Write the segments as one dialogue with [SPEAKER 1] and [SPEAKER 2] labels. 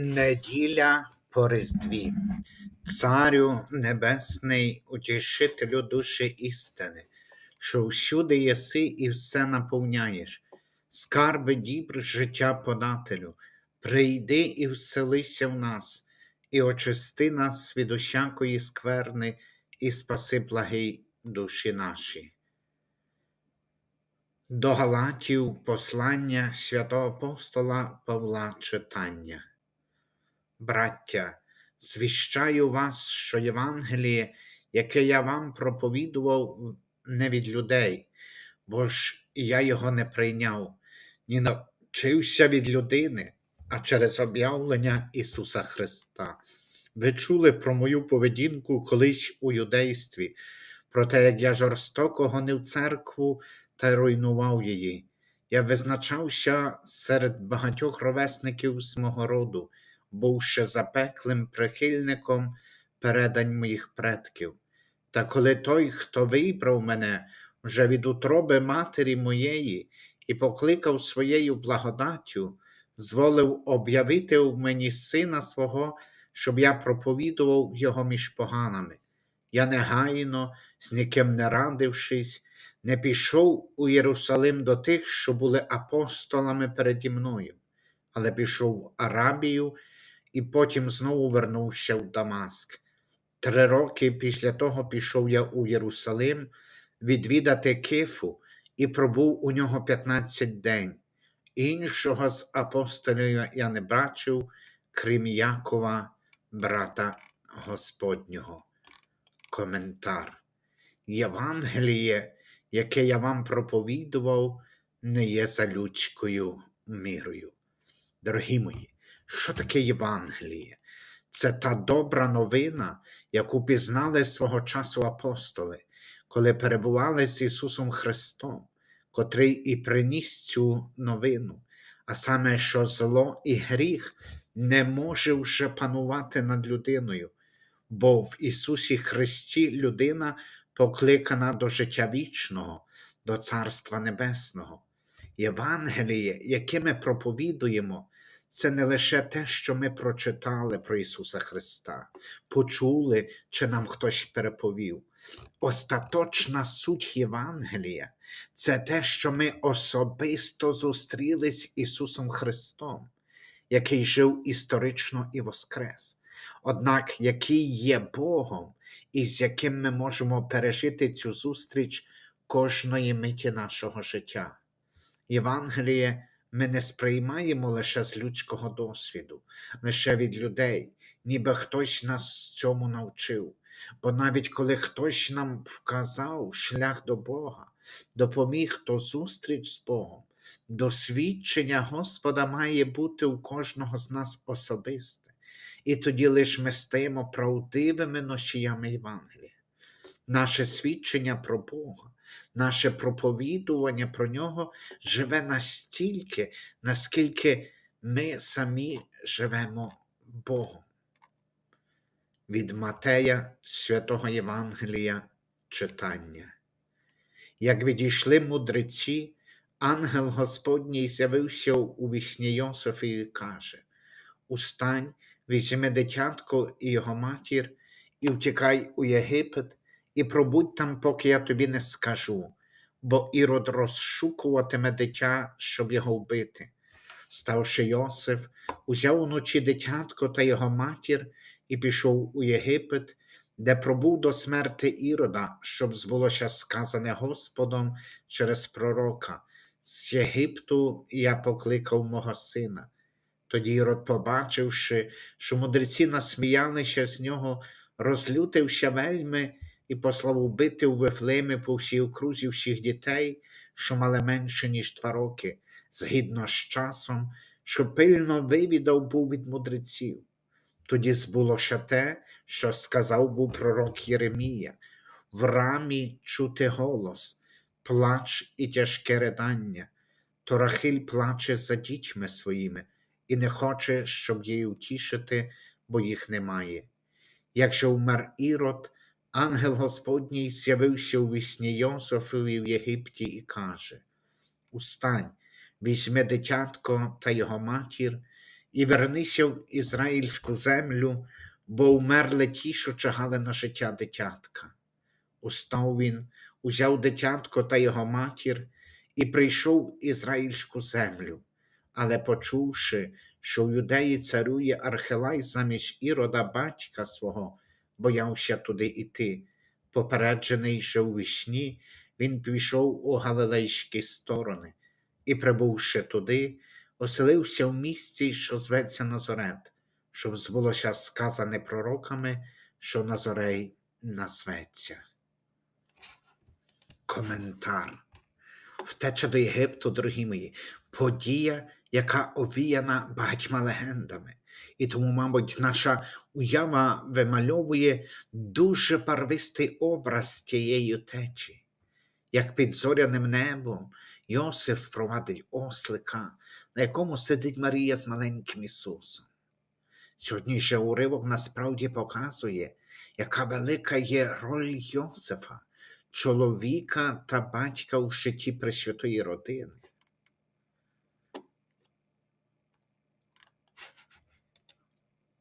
[SPEAKER 1] Неділя по Різдві, Царю Небесний, утішителю душі істини, що всюди єси і все наповняєш, скарби дібр життя подателю, прийди і вселися в нас, і очисти нас від усякої скверни, і спаси благий душі наші. До Галатів послання святого апостола Павла читання. Браття, звіщаю вас, що Євангеліє, яке я вам проповідував, не від людей, бо ж я його не прийняв, ні навчився від людини, а через об'явлення Ісуса Христа. Ви чули про мою поведінку колись у юдействі, про те, як я жорстоко гонив церкву та руйнував її. Я визначався серед багатьох ровесників з мого роду, був ще запеклим прихильником передань моїх предків. Та коли той, хто вибрав мене вже від утроби матері моєї і покликав своєю благодаттю, зволив об'явити в мені сина свого, щоб я проповідував його між поганами. Я негайно, з ніким не радившись, не пішов у Єрусалим до тих, що були апостолами переді мною, але пішов в Арабію і потім знову вернувся в Дамаск. Три роки після того пішов я у Єрусалим відвідати Кифу і пробув у нього 15 день. Іншого з апостолів я не бачив, крім Якова, брата Господнього. Коментар. Євангеліє, яке я вам проповідував, не є за людською мірою. Дорогі мої, що таке Євангеліє? Це та добра новина, яку пізнали свого часу апостоли, коли перебували з Ісусом Христом, котрий і приніс цю новину, а саме, що зло і гріх не може вже панувати над людиною, бо в Ісусі Христі людина покликана до життя вічного, до Царства Небесного. Євангеліє, яке ми проповідуємо, це не лише те, що ми прочитали про Ісуса Христа, почули, чи нам хтось переповів. Остаточна суть Євангелія це те, що ми особисто зустріли з Ісусом Христом, який жив історично і воскрес, однак який є Богом, і з яким ми можемо пережити цю зустріч кожної миті нашого життя. Євангеліє ми не сприймаємо лише з людського досвіду, лише від людей, ніби хтось нас цьому навчив. Бо навіть коли хтось нам вказав шлях до Бога, допоміг то зустріч з Богом, досвідчення Господа має бути у кожного з нас особисте, і тоді лише ми стаємо правдивими носіями Євангелія. Наше свідчення про Бога, наше проповідування про Нього живе настільки, наскільки ми самі живемо Богом. Від Матея Святого Євангелія читання. Як відійшли мудреці, ангел Господній з'явився у вісні Йосифі і каже: Устань, візьми дитятко і його матір, і втікай у Єгипет і пробудь там, поки я тобі не скажу, бо ірод розшукуватиме дитя, щоб його вбити. Ставши Йосиф, узяв уночі дитятко та його матір і пішов у Єгипет, де пробув до смерти Ірода, щоб збулося сказане Господом через пророка. З Єгипту я покликав мого сина. Тоді Ірод, побачивши, що мудреці насміялися з нього, розлютився вельми і послав убити у Вифлеємі по всій окрузі всіх дітей, що мали менше, ніж два роки, згідно з часом, що пильно вивідав був від мудреців. Тоді збулося те, що сказав був пророк Єремія, в рамі чути голос, плач і тяжке ридання, то Рахиль плаче за дітьми своїми і не хоче, щоб її утішити, бо їх немає. Якщо вмер Ірод, Ангел Господній з'явився у вісні Йосифові в Єгипті і каже: Устань, візьми дитятко та його матір і вернися в ізраїльську землю, бо вмерли ті, що чагали на життя дитятка. Устав він, узяв дитятко та його матір і прийшов в ізраїльську землю. Але, почувши, що в юдеї царює Архелай заміж ірода батька свого, боявся туди іти. Попереджений, що у вісні, він пішов у галилейські сторони і, прибувши туди, оселився в місці, що зветься Назорет, щоб збулося сказане пророками, що Назорей назветься. Коментар. Втеча до Єгипту, дорогі мої, подія, яка овіяна багатьма легендами. І тому, мабуть, наша уява вимальовує дуже барвистий образ тієї течі, як під зоряним небом Йосиф провадить ослика, на якому сидить Марія з маленьким Ісусом. Сьогодні же уривок насправді показує, яка велика є роль Йосифа, чоловіка та батька у житті Пресвятої родини.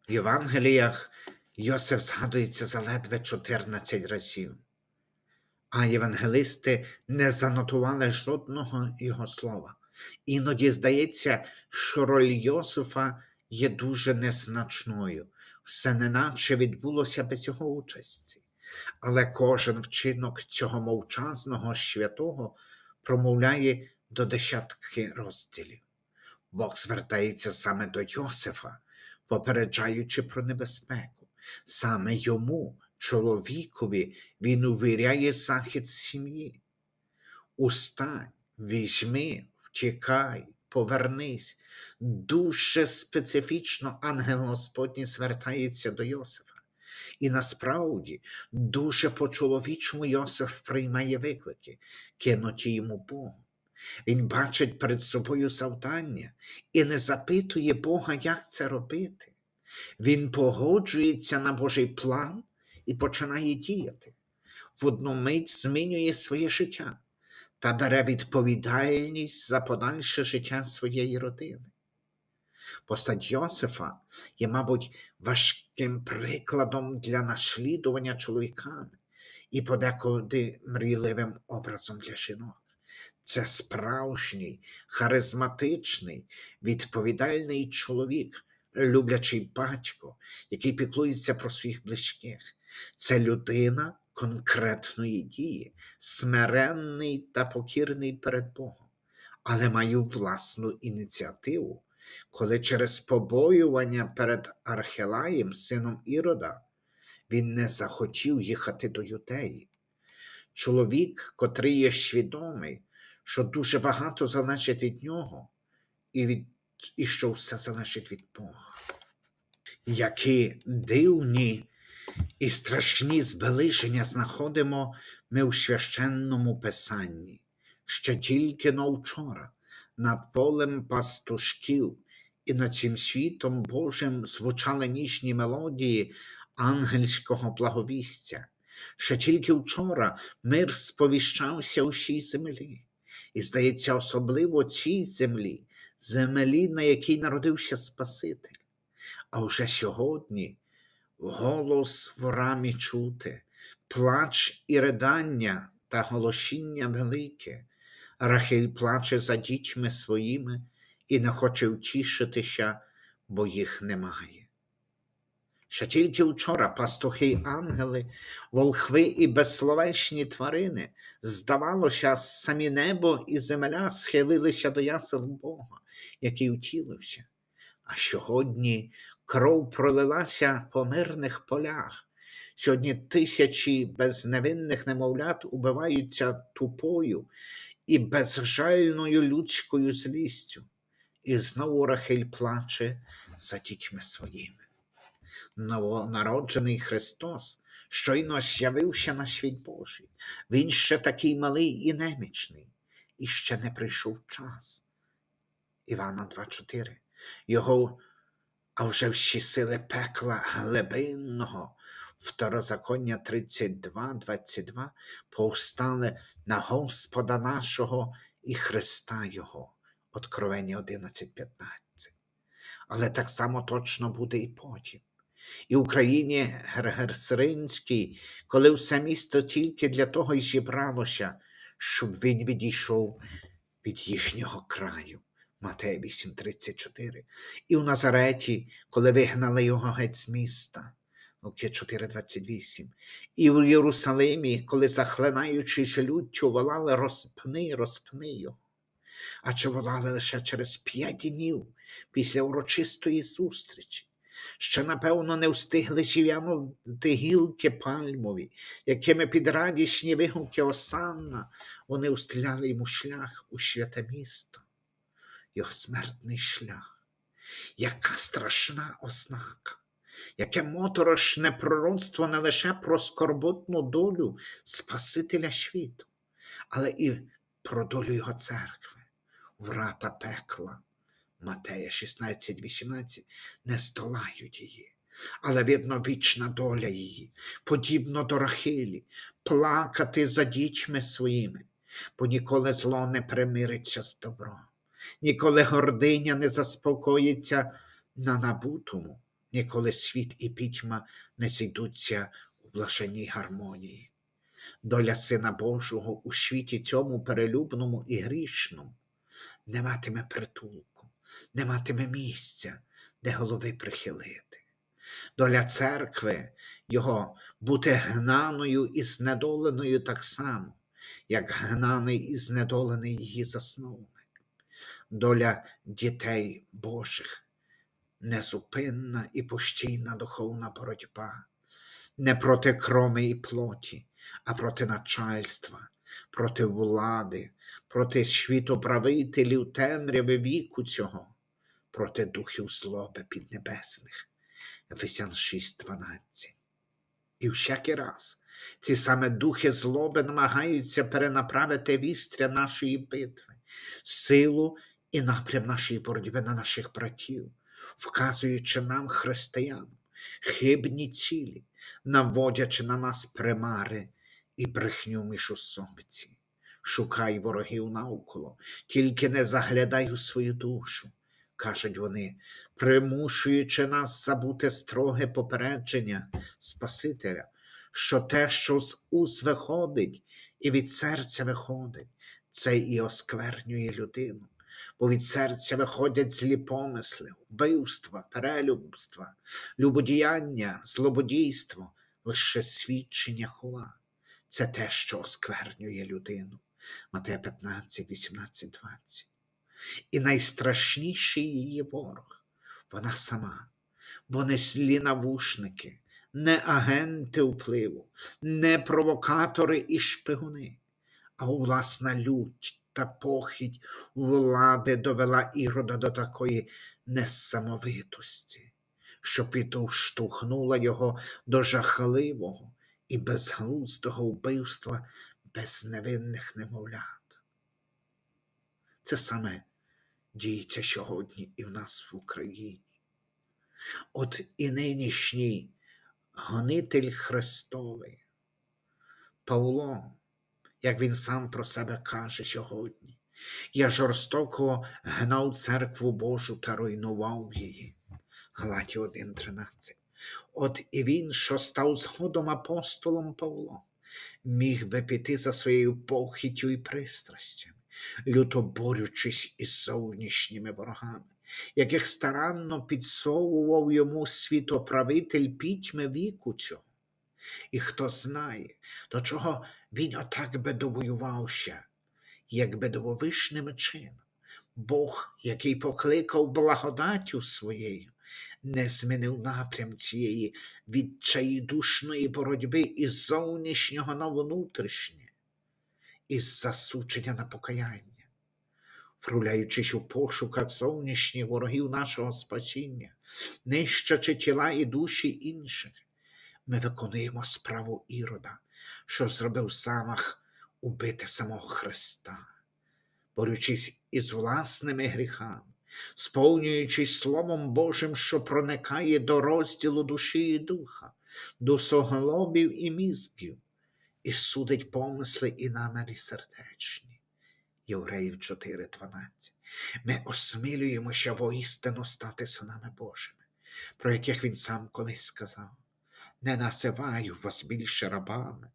[SPEAKER 1] В Євангеліях Йосиф згадується за ледве 14 разів, а євангелисти не занотували жодного його слова. Іноді здається, що роль Йосифа є дуже незначною, все неначе відбулося без його участі. Але кожен вчинок цього мовчазного святого промовляє до десятки розділів. Бог звертається саме до Йосифа, попереджаючи про небезпеку. Саме йому, чоловікові, він увіряє захід сім'ї. Устань, візьми, втікай, повернись. Дуже специфічно ангел Господній звертається до Йосифа. І насправді дуже по-чоловічому Йосиф приймає виклики, кинуті йому Богом. Він бачить перед собою завдання і не запитує Бога, як це робити. Він погоджується на Божий план і починає діяти. В одну мить змінює своє життя та бере відповідальність за подальше життя своєї родини. Постать Йосифа є, мабуть, важким прикладом для наслідування чоловіками і подекуди мрійливим образом для жінок. Це справжній, харизматичний, відповідальний чоловік, люблячий батько, який піклується про своїх близьких. Це людина конкретної дії, смиренний та покірний перед Богом, але має власну ініціативу, коли через побоювання перед Архелаєм, сином Ірода, він не захотів їхати до юдеї. Чоловік, котрий є свідомий, що дуже багато залежить від нього, і, від, і що все залежить від Бога. Які дивні і страшні збелишення знаходимо ми у священному писанні, ще тільки но вчора, над полем пастушків і над цим світом Божим звучали ніжні мелодії ангельського благовістя. Ще тільки вчора мир сповіщався усій землі, і, здається, особливо цій землі, землі, на якій народився Спаситель. А вже сьогодні голос ворами чути, плач і ридання та голосіння велике. Рахиль плаче за дітьми своїми і не хоче втішитися, бо їх немає. Ще тільки вчора пастухи й ангели, волхви і безсловечні тварини, здавалося, самі небо і земля схилилися до ясел Бога, який утілився. А сьогодні кров пролилася по мирних полях. Сьогодні тисячі безневинних немовлят убиваються тупою і безжальною людською злістю. І знову Рахиль плаче за дітьми своїми. Новонароджений Христос щойно з'явився на світ Божий. Він ще такий малий і немічний, і ще не прийшов час. Івана 2,4. Його, а вже всі сили пекла глибинного, второзаконня 32, 22, повстали на Господа нашого і Христа Його. Откровення 11.15. Але так само точно буде і потім. І Україні Гергерсринській, коли все місто тільки для того й зібралося, щоб він відійшов від їхнього краю. Матея 8:34. І в Назареті, коли вигнали його геть з міста. Луки 4:28. І в Єрусалимі, коли, захлинаючись люттю, волали розпни, розпни його. А чи волали лише через п'ять днів після урочистої зустрічі? Ще, напевно, не встигли зів'янути гілки пальмові, якими під радісні вигуки Осанна вони устеляли йому шлях у святе місто, його смертний шлях. Яка страшна ознака, яке моторошне пророцтво не лише про скорботну долю Спасителя світу, але і про долю його церкви, врата пекла. Матея 16, 18 не здолають її, але видно вічна доля її, подібно до Рахилі, плакати за дітьми своїми, бо ніколи зло не примириться з добром, ніколи гординя не заспокоїться на набутому, ніколи світ і пітьма не зійдуться у блаженній гармонії. Доля Сина Божого у світі цьому перелюбному і грішному не матиме притулку, не матиме місця, де голови прихилити. Доля церкви його бути гнаною і знедоленою так само, як гнаний і знедолений її засновник. Доля дітей Божих незупинна і постійна духовна боротьба, не проти кроми і плоті, а проти начальства, проти влади, проти світоправителів темряви віку цього, проти духів злоби піднебесних. Ефесян 6.12. І всякий раз ці саме духи злоби намагаються перенаправити вістря нашої битви, силу і напрям нашої боротьби на наших братів, вказуючи нам, християн, хибні цілі, наводячи на нас примари і брехню міжособиці. Шукай ворогів навколо, тільки не заглядай у свою душу, кажуть вони, примушуючи нас забути строге попередження Спасителя, що те, що з уст виходить і від серця виходить, це і осквернює людину, бо від серця виходять злі помисли, вбивства, перелюбства, любодіяння, злободійство, лише свідчення хула. Це те, що осквернює людину. Матея 15, 18, 20. І найстрашніший її ворог вона сама, бо не слі навушники, не агенти впливу, не провокатори і шпигуни, а власна лють та похідь влади довела ірода до такої несамовитості, що підштовхнула його до жахливого і безглуздого вбивства безневинних немовлят. Це саме діється сьогодні і в нас в Україні. От і нинішній гонитель Христовий, Павло, як він сам про себе каже сьогодні, я жорстоко гнав церкву Божу та руйнував її. Галаті 1.13. От і він, що став згодом апостолом Павло, міг би піти за своєю похиттю і пристрастями, люто борючись із зовнішніми ворогами, яких старанно підсовував йому світоправитель пітьми віку цього. І хто знає, до чого він отак би довоювався, якби дивовишним чином. Бог, який покликав благодаттю своєю, не змінив напрям цієї відчаїдушної боротьби із зовнішнього на внутрішнє, із засудження на покаяння, вруляючись у пошуках зовнішніх ворогів нашого спасіння, нищачи тіла і душі інших, ми виконуємо справу Ірода, що зробив замах убити самого Христа, борючись із власними гріхами сповнюючись Словом Божим, що проникає до розділу душі і духа, до соголобів і мізків, і судить помисли і наміри сердечні. Євреїв 4:12. ми осмілюємося воістину стати синами Божими, про яких він сам колись сказав: не називаю вас більше рабами,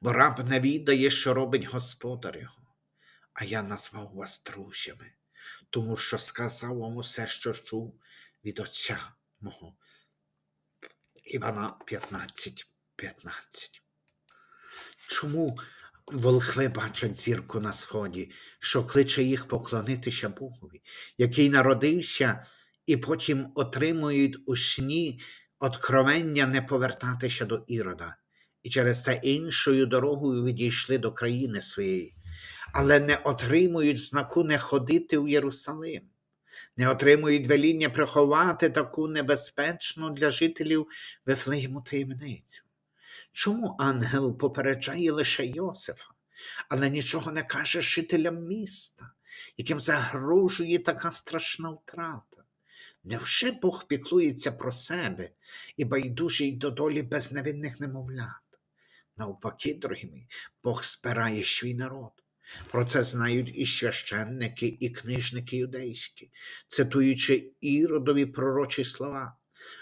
[SPEAKER 1] бо раб не відає, що робить господар його, а я назвав вас друзями, тому що сказав вам усе, що чув від Отця мого. Івана 15, 15. Чому волхви бачать зірку на сході, що кличе їх поклонитися Богові, який народився, і потім отримують у сні откровення не повертатися до Ірода, і через те іншою дорогою відійшли до країни своєї, але не отримують знаку не ходити в Єрусалим, не отримують веління приховати таку небезпечну для жителів Вифлеєму таємницю. Чому ангел попереджає лише Йосифа, але нічого не каже жителям міста, яким загрожує така страшна втрата? Невже Бог піклується про себе і байдужий до долі безневинних немовлят? Навпаки, дорогі мої, Бог спирає свій народ. Про це знають і священники, і книжники юдейські, цитуючи іродові пророчі слова.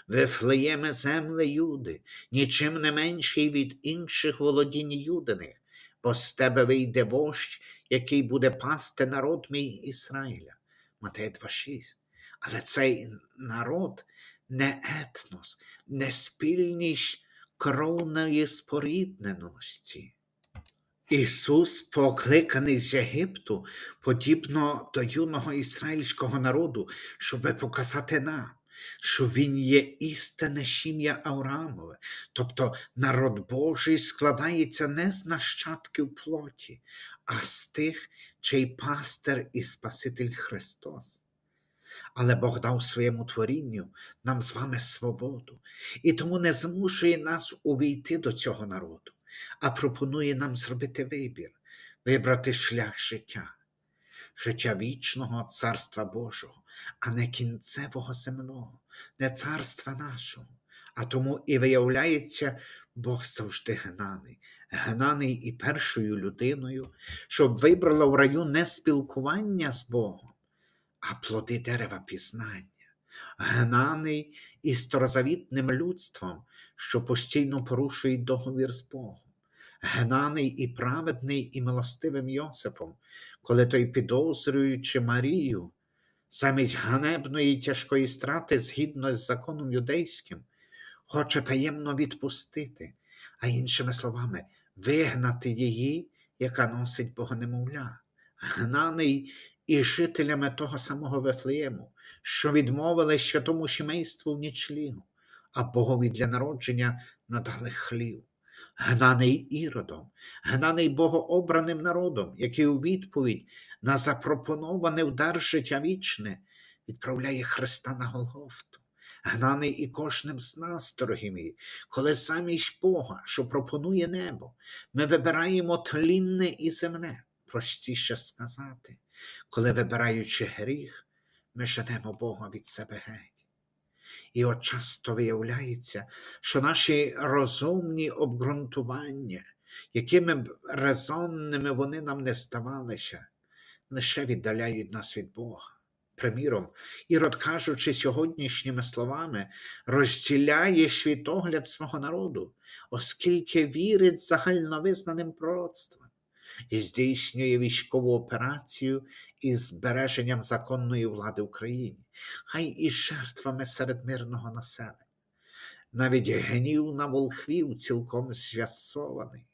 [SPEAKER 1] Вифлеєме земле Юди, нічим не менший від інших володінь Юдиних, бо з тебе вийде вождь, який буде пасти народ мій Ізраїля. Матея 2.6. Але цей народ не етнос, не спільність кровної спорідненості. Ісус, покликаний з Єгипту, подібно до юного ізраїльського народу, щоби показати нам, що Він є істинне сім'я Авраамове, тобто народ Божий складається не з нащадків плоті, а з тих, чий пастир і Спаситель Христос. Але Бог дав своєму творінню нам з вами свободу, і тому не змушує нас увійти до цього народу, а пропонує нам зробити вибір, вибрати шлях життя, життя вічного Царства Божого, а не кінцевого земного, не царства нашого. А тому і виявляється, Бог завжди гнаний, гнаний і першою людиною, щоб вибрала в раю не спілкування з Богом, а плоди дерева пізнання, гнаний і старозавітним людством, що постійно порушує договір з Богом, гнаний і праведний і милостивим Йосифом, коли той, підозрюючи Марію, замість ганебної й тяжкої страти згідно з законом юдейським, хоче таємно відпустити, а іншими словами, вигнати її, яка носить богонемовля, гнаний і жителями того самого Вифлеєму, що відмовили святому сімейству в нічлігу, а Богові для народження надали хлів. Гнаний іродом, гнаний богообраним народом, який у відповідь на запропоноване вдар життя вічне відправляє Христа на Голгофту, гнаний і кожним з нас, дорогі мої, коли замість Бога, що пропонує небо, ми вибираємо тлінне і земне, простіше сказати, коли вибираючи гріх, ми женемо Бога від себе геть. І от часто виявляється, що наші розумні обґрунтування, якими б резонними вони нам не здавалися, лише віддаляють нас від Бога. Приміром, Ірод, кажучи сьогоднішніми словами, розділяє світогляд свого народу, оскільки вірить загальновизнаним пророцтвам здійснює військову операцію із збереженням законної влади в Україні, хай і жертвами серед мирного населення. Навіть гнів на волхвів цілком з'ясований,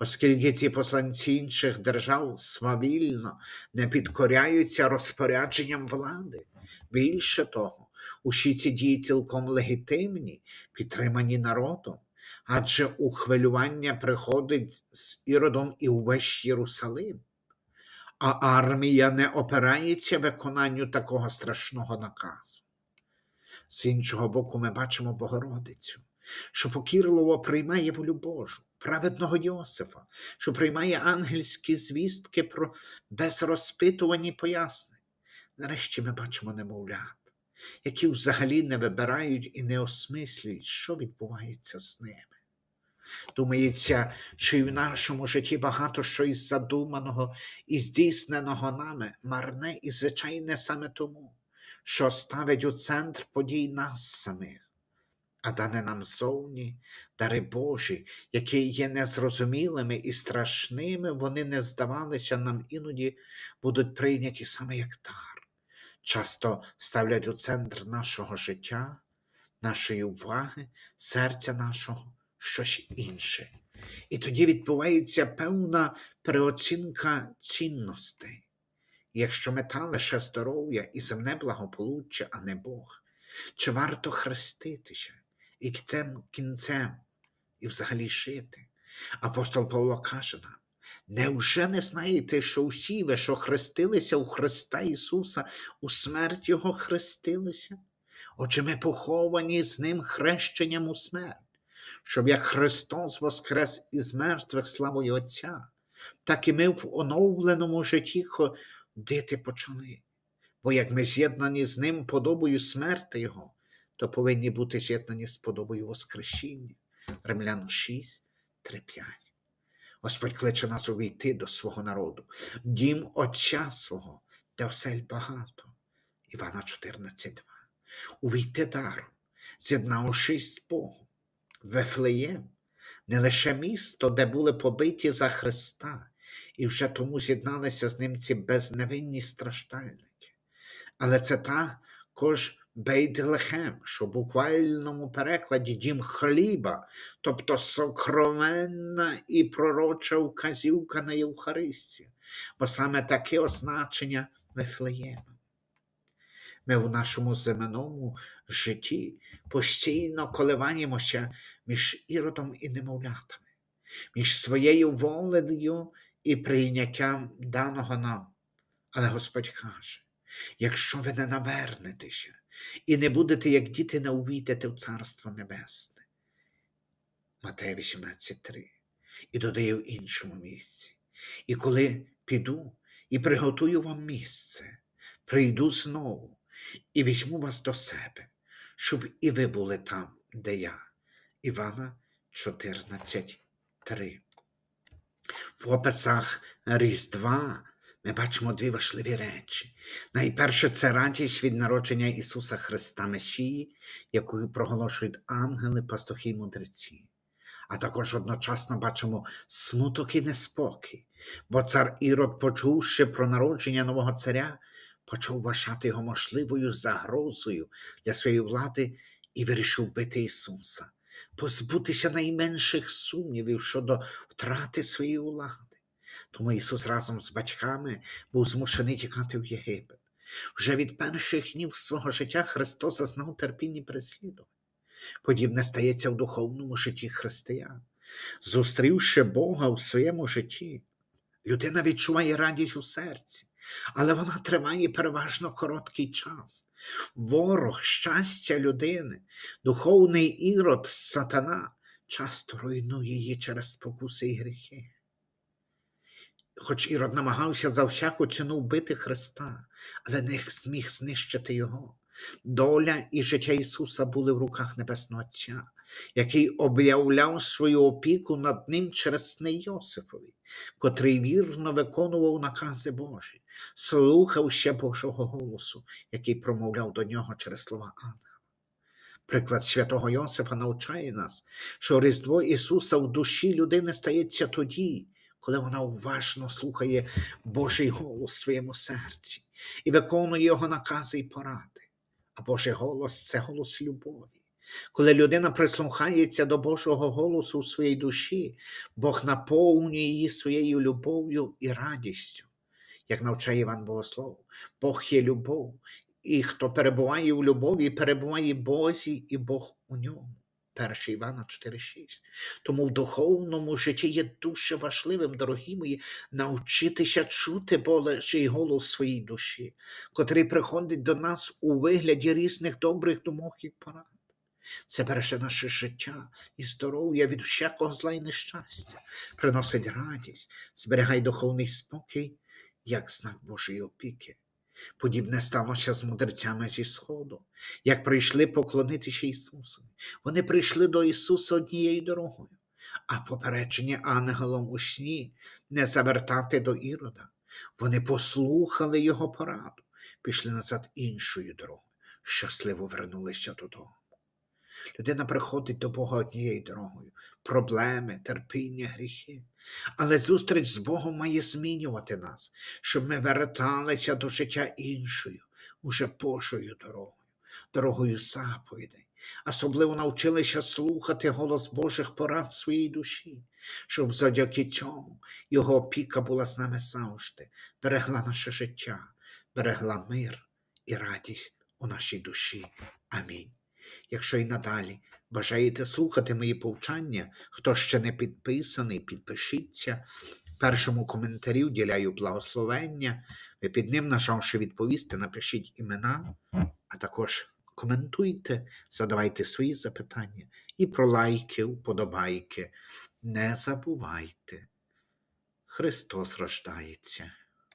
[SPEAKER 1] оскільки ці посланці інших держав свавільно не підкоряються розпорядженням влади. Більше того, усі ці дії цілком легітимні, підтримані народом, адже у хвилювання приходить з іродом і увесь Єрусалим. А армія не опирається виконанню такого страшного наказу. З іншого боку, ми бачимо Богородицю, що покірливо приймає волю Божу, праведного Йосифа, що приймає ангельські звістки про безрозпитувані пояснення. Нарешті ми бачимо немовлят, які взагалі не вибирають і не осмислюють, що відбувається з ними. Думається, чи в нашому житті багато що із задуманого і здійсненого нами марне і звичайне саме тому, що ставить у центр подій нас самих, а дане нам зовні дари Божі, які є незрозумілими і страшними, вони не здавалися нам іноді будуть прийняті саме як дар. Часто ставлять у центр нашого життя, нашої уваги, серця нашого щось інше. І тоді відбувається певна переоцінка цінностей. Якщо мета лише здоров'я і земне благополуччя, а не Бог, чи варто хреститися і кінцем кінцем і взагалі жити? Апостол Павло каже нам: невже не знаєте, що всі ви, що хрестилися у Христа Ісуса, у смерть Його хрестилися? Отже, ми поховані з Ним хрещенням у смерть, щоб як Христос воскрес із мертвих славою Отця, так і ми в оновленому житті ходити почали. Бо як ми з'єднані з Ним подобою смерти Його, то повинні бути з'єднані з подобою Воскресіння. Римлян 6, 3, 5. Господь кличе нас увійти до свого народу, дім Отця свого, де осель багато. Івана 14, 2. Увійти даром, з'єднавшись з Богом. Вефлеєм не лише місто, де були побиті за Христа, і вже тому з'єдналися з ним ці безневинні страждальники. Але це також Бейтлехем, що в буквальному перекладі дім хліба, тобто сокровенна і пророча вказівка на Євхаристію, бо саме таке означення Вифлеєма. Ми в нашому земному житті постійно коливаємося між іродом і немовлятами, між своєю волею і прийняттям даного нам. Але Господь каже: якщо ви не навернетеся і не будете, як діти, не увійдете в Царство Небесне. Матея 18.3. І додає в іншому місці. І коли піду і приготую вам місце, прийду знову і візьму вас до себе, щоб і ви були там, де я. Івана 14.3. В описах Різдва ми бачимо дві важливі речі. Найперше це радість від народження Ісуса Христа Месії, яку проголошують ангели, пастухи й мудреці. А також одночасно бачимо смуток і неспокій, бо цар Ірод, почувши про народження нового царя, почав вважати його можливою загрозою для своєї влади і вирішив бити Ісуса, позбутися найменших сумнівів щодо втрати своєї влади. Тому Ісус разом з батьками був змушений тікати в Єгипет. Вже від перших днів свого життя Христос зазнав терпіння переслідувань. Подібне стається в духовному житті християн. Зустрівши Бога у своєму житті, людина відчуває радість у серці, але вона триває переважно короткий час. Ворог, щастя людини, духовний ірод, сатана часто руйнує її через спокуси і гріхи. Хоч Ірод намагався за всяку ціну вбити Христа, але не зміг знищити Його. Доля і життя Ісуса були в руках Небесного Отця, який об'являв свою опіку над ним через сни Йосипові, котрий вірно виконував накази Божі, слухався Божого голосу, який промовляв до нього через слова ангела. Приклад святого Йосифа навчає нас, що Різдво Ісуса в душі людини стається тоді, коли вона уважно слухає Божий голос в своєму серці і виконує Його накази і поради. А Божий голос це голос любові. Коли людина прислухається до Божого голосу в своїй душі, Бог наповнює її своєю любов'ю і радістю. Як навчає Іван Богослов, Бог є любов, і хто перебуває у любові, перебуває в Бозі і Бог у ньому. 1 Івана 4,6. Тому в духовному житті є дуже важливим, дорогі мої, навчитися чути Божий голос своїй душі, котрий приходить до нас у вигляді різних добрих думок і порад. Це береже наше життя і здоров'я від всякого зла і нещастя, приносить радість, зберігає духовний спокій, як знак Божої опіки. Подібне сталося з мудрецями зі Сходу, як прийшли поклонитися Ісусу. Вони прийшли до Ісуса однією дорогою, а попереджені ангелом у сні не завертати до ірода. Вони послухали його пораду, пішли назад іншою дорогою, щасливо вернулися додому. Людина приходить до Бога однією дорогою, проблеми, терпіння, гріхи. Але зустріч з Богом має змінювати нас, щоб ми верталися до життя іншою, уже Божою дорогою, дорогою заповідей. Особливо навчилися слухати голос Божих порад своїй душі, щоб завдяки цьому його опіка була з нами завжди, берегла наше життя, берегла мир і радість у нашій душі. Амінь. Якщо й надалі бажаєте слухати мої повчання, хто ще не підписаний, підпишіться. Першому коментарі вділяю благословення. Ви під ним, нажавши відповісти, напишіть імена, а також коментуйте, задавайте свої запитання і про лайки, вподобайки. Не забувайте. Христос рождається.